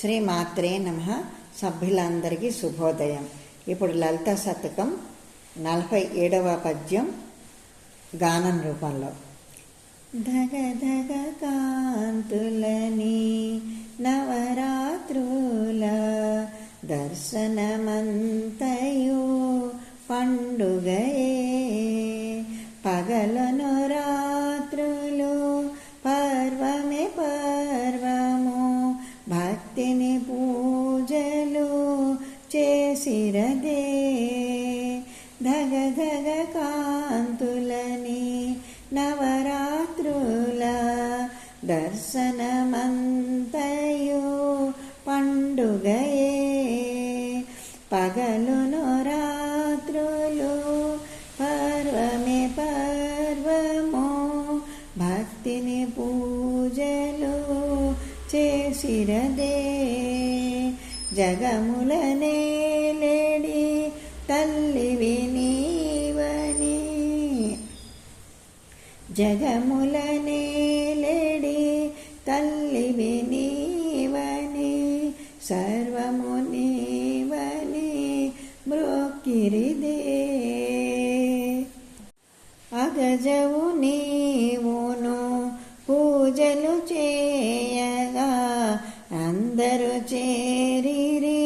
శ్రీ మాత్రే నమ సభ్యులందరికీ శుభోదయం. ఇప్పుడు లలిత శతకం నలభై ఏడవ పద్యం గానం రూపంలో. ధగ ధగ కాంతులని నవరాత్రుల దర్శనమంతయు పండుగయే చేసిరదే ధగ ధగ కాంతులని నవరాత్రుల దర్శనమంతయు పండుగయే. పగలును రాత్రులు పర్వమే పర్వము భక్తిని పూజలు చేసిరదే. జగములనే జగముల నేలేడి తల్లివి నీవని సర్వము నీవని మ్రోక్కిరిదే అగజవు నీవును పూజలు చేయగా అందరూ చేరిరి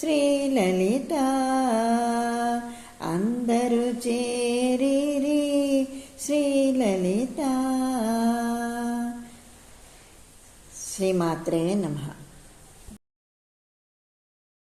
శ్రీలలిత. లలిత శ్రీమాత్రే నమః.